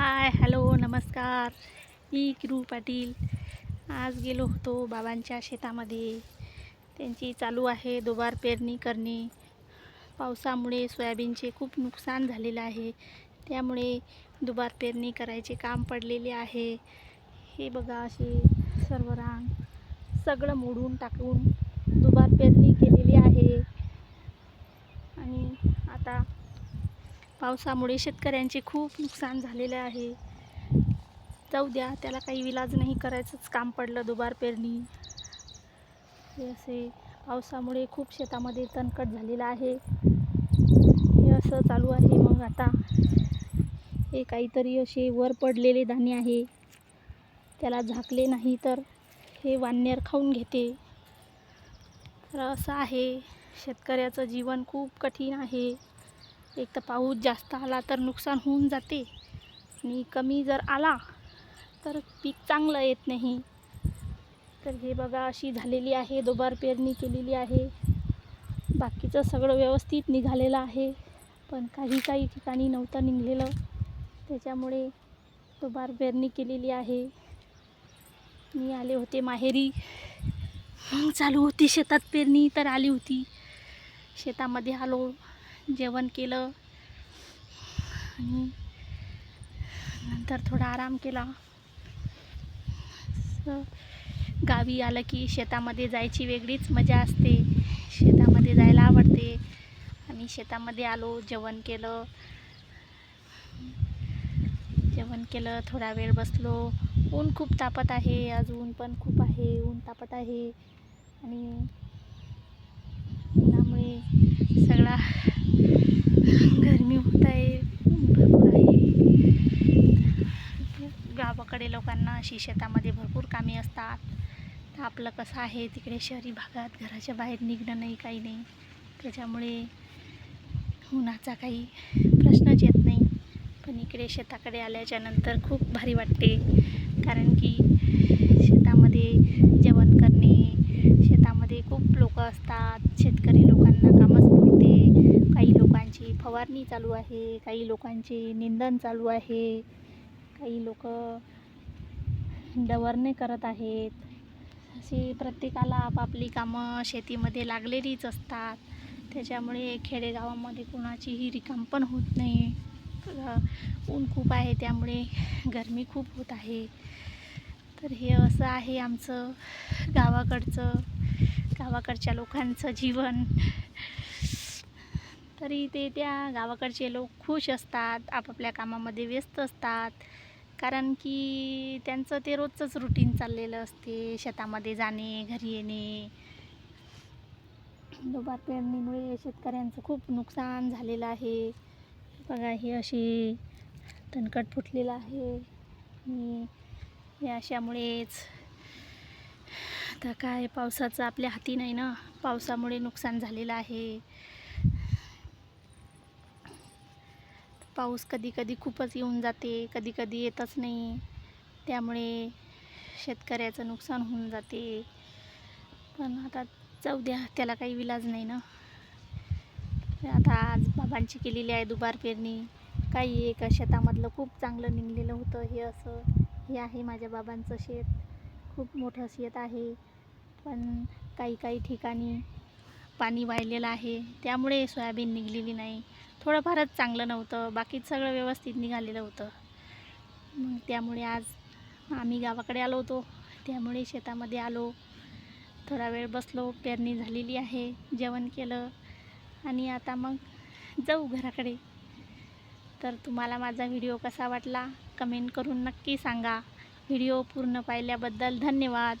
Hi hello नमस्कार. मी किरू पाटील. आज गेलो होतो बाबांच्या शेतामध्ये. त्यांची चालू आहे दुबार पेरणी करणे. पावसामुळे सोयाबीनचे खूप नुकसान झालेलं आहे. त्यामुळे दुबार पेरणी करायचे काम पडलेले आहे. हे बघा असे सर्व रांग सगळं मोडून टाकून दुबार पेरणी केली आहे आणि आता पावसामुळे शेतकऱ्यांचे खूप नुकसान झालेले आहे. जाऊ द्या त्याला काही विलाज नाही करायचंच काम पडलं दुबार पेरणी. हे असे पावसामुळे खूप शेतामध्ये तणकट झालेलं आहे. हे असं चालू आहे मग आता. हे काहीतरी असे वर पडलेले धान्य आहे. त्याला झाकले नाही तर हे वान्यर खाऊन घेते. तर असं आहे. शेतकऱ्याचं जीवन खूप कठीण आहे. एक तर पाऊस जास्त आला तर नुकसान होऊन जाते. आणि कमी जर आला तर पीक चांगलं येत नाही. तर हे बघा अशी झालेली आहे दुबार पेरणी केलेली आहे. बाकीचं सगळं व्यवस्थित निघालेलं आहे. पण काही काही ठिकाणी नव्हतं निघलेलं. त्याच्यामुळे दुबार पेरणी केलेली आहे. मी आले होते माहेरी. मग चालू होती शेतात पेरणी तर आली होती. शेतामध्ये आलो. जेवण केलं. आणि नंतर थोडा आराम केला. असं गावी आलं की शेतामध्ये जायची वेगळीच मजा असते. शेतामध्ये जायला आवडते. आम्ही शेतामध्ये आलो जेवण केलं. जेवण केलं थोडा वेळ बसलो. ऊन खूप तापत आहे. आज ऊन पण खूप आहे. ऊन तापत आहे. आणि त्यामुळे सगळा गरमी होत आहे भरपूर आहे. गावाकडे लोकांना अशी शेतामध्ये भरपूर कामे असतात. तर आपलं कसं आहे तिकडे शहरी भागात घराच्या बाहेर निघणं नाही काही नाही. त्याच्यामुळे उन्हाचा काही प्रश्नच येत नाही. पण इकडे शेताकडे आल्याच्यानंतर खूप भारी वाटते. कारण की शेतामध्ये जेवण करणे शेतामध्ये खूप लोक असतात शेतकरी लोकांना कामच पुरते काही लोकांची चालू आहे काही लोकांचे निंदन चालू आहे काही लोक डवरणे करत आहेत. अशी प्रत्येकाला आपापली कामं शेतीमध्ये लागलेलीच असतात. त्याच्यामुळे खेडेगावामध्ये कोणाचीही रिकाम पण होत नाही. ऊन खूप आहे त्यामुळे गरमी खूप होत आहे. तर हे असं आहे आमचं गावाकडचं गावाकडच्या लोकांचं जीवन. तरी ते त्या गावाकडचे लोक खुश असतात आपापल्या कामामध्ये व्यस्त असतात. कारण की त्यांचं ते रोजचंच रुटीन चाललेलं असते. शेतामध्ये जाणे घरी येणे. दुबार पेरणीमुळे शेतकऱ्यांचं खूप नुकसान झालेलं आहे. बघा हे अशी तणकट फुटलेलं आहे. आणि अशामुळेच आता काय पावसाचं आपल्या हाती नाही ना. पावसामुळे नुकसान झालेलं आहे. पाऊस कधी कधी खूपच येऊन जाते कधी कधी येतच नाही. त्यामुळे शेतकऱ्याचं नुकसान होऊन जाते. पण आता जाऊ द्या त्याला काही विलाज नाही ना. आता आज बाबांची केलेली आहे दुबार पेरणी. काही एका शेतामधलं खूप चांगलं निघलेलं होतं. हे असं हे आहे माझ्या बाबांचं शेत. खूप मोठं शेत आहे. पण काही काही ठिकाणी पाणी वाहिलेलं आहे. त्यामुळे सोयाबीन निघलेली नाही. थोडंफारच चांगलं नव्हतं. बाकी सगळं व्यवस्थित निघालेलं होतं. मग त्यामुळे आज आम्ही गावाकडे आलो होतो. त्यामुळे शेतामध्ये आलो. थोडा वेळ बसलो. पेरणी झालेली आहे. जेवण केलं. आणि आता मग जाऊ घराकडे. तर तुम्हाला माझा व्हिडिओ कसा वाटला? कमेंट करून नक्की सांगा. व्हिडिओ पूर्ण पाहिल्याबद्दल धन्यवाद.